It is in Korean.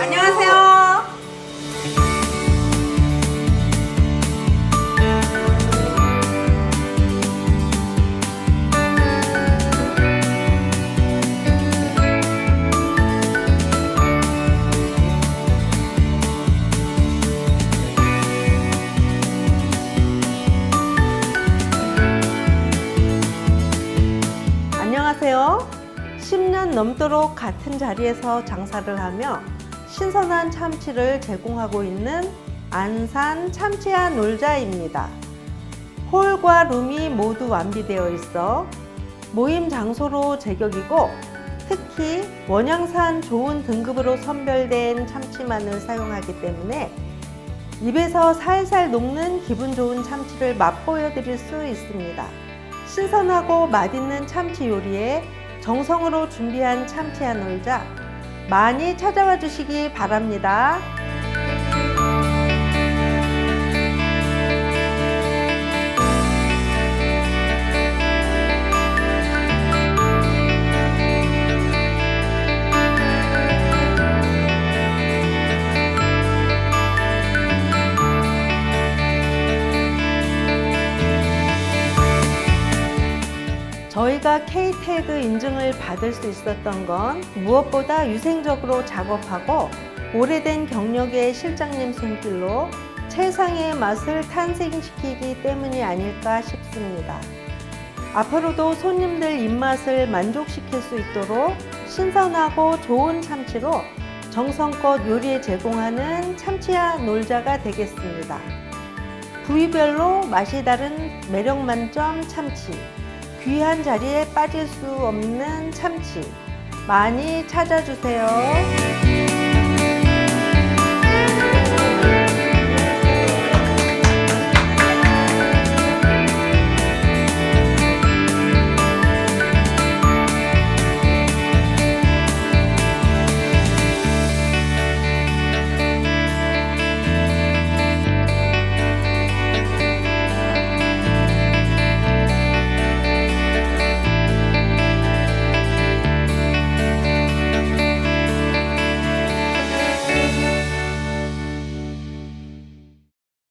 안녕하세요. 10년 넘도록 같은 자리에서 장사를 하며 신선한 참치를 제공하고 있는 안산 참치야 놀자입니다. 홀과 룸이 모두 완비되어 있어 모임 장소로 제격이고 특히 원양산 좋은 등급으로 선별된 참치만을 사용하기 때문에 입에서 살살 녹는 기분 좋은 참치를 맛보여 드릴 수 있습니다. 신선하고 맛있는 참치 요리에 정성으로 준비한 참치야 놀자 많이 찾아와 주시기 바랍니다. 저희가 K-태그 인증을 받을 수 있었던 건 무엇보다 위생적으로 작업하고 오래된 경력의 실장님 손길로 최상의 맛을 탄생시키기 때문이 아닐까 싶습니다. 앞으로도 손님들 입맛을 만족시킬 수 있도록 신선하고 좋은 참치로 정성껏 요리에 제공하는 참치야 놀자가 되겠습니다. 부위별로 맛이 다른 매력 만점 참치. 귀한 자리에 빠질 수 없는 참치. 많이 찾아주세요.